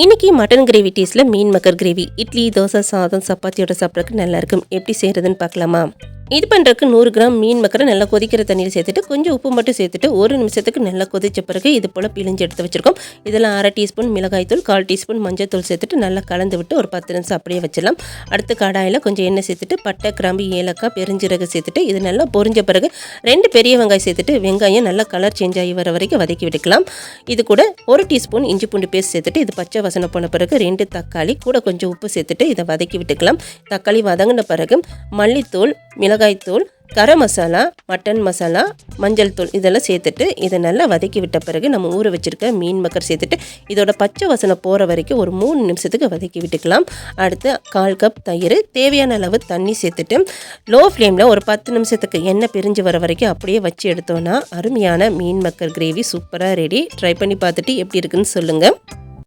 இன்றைக்கி mutton gravy டேஸ்ட்டில் மீன் மக்கர் gravy. Idli dosa சாதம் சப்பாத்தியோட சாப்பிட்றதுக்கு நல்லாயிருக்கும் எப்படி செய்கிறதுன்னு பார்க்கலாமா? இது பண்ணுறதுக்கு நூறு கிராம் மீன் மக்கரை நல்லா கொதிக்கிற தண்ணியில் சேர்த்துட்டு கொஞ்சம் உப்பு மட்டும் சேர்த்துட்டு ஒரு நிமிஷத்துக்கு நல்லா கொதிச்ச பிறகு இது போல் பிழிஞ்சு எடுத்து வச்சுருக்கோம். இதில் அரை டீஸ்பூன் மிளகாய்த்தூள் கால் டீஸ்பூன் மஞ்சள்தூள் சேர்த்துட்டு நல்லா கலந்து விட்டு ஒரு பத்து நிமிஷம் அப்படியே வச்சிடலாம். அடுத்து கடாயில் கொஞ்சம் எண்ணெய் சேர்த்துட்டு பட்டை கிராம்பு ஏலக்காய் பெருஞ்சீரகம் சேர்த்துட்டு இது நல்லா பொரிஞ்ச பிறகு ரெண்டு பெரிய வெங்காயம் சேர்த்துட்டு வெங்காயம் நல்லா கலர் சேஞ்ச் ஆகி வர வரைக்கும் வதக்கி விட்டுக்கலாம். இது கூட ஒரு டீஸ்பூன் இஞ்சி பூண்டு பேஸ்ட் சேர்த்துட்டு இது பச்சை வசனம் போன பிறகு ரெண்டு தக்காளி கூட கொஞ்சம் உப்பு சேர்த்துட்டு இதை வதக்கி விட்டுக்கலாம். தக்காளி வதங்கின பிறகு மல்லித்தூள் மிளகாய்த்தூள் கரம் மசாலா மட்டன் மசாலா மஞ்சள் தூள் இதெல்லாம் சேர்த்துட்டு இதை நல்லா வதக்கி விட்ட பிறகு நம்ம ஊற வச்சுருக்க மீன் மக்கர் சேர்த்துட்டு இதோட பச்சை வசனை போகிற வரைக்கும் ஒரு மூணு நிமிஷத்துக்கு வதக்கி விட்டுக்கலாம். அடுத்து கால் கப் தயிர் தேவையான அளவு தண்ணி சேர்த்துட்டு லோ ஃப்ளேமில் ஒரு பத்து நிமிஷத்துக்கு எண்ணெய் பிரிஞ்சு வர வரைக்கும் அப்படியே வச்சு எடுத்தோன்னா அருமையான மீன் மக்கர் கிரேவி சூப்பராக ரெடி ட்ரை பண்ணி பார்த்துட்டு எப்படி இருக்குன்னு சொல்லுங்கள்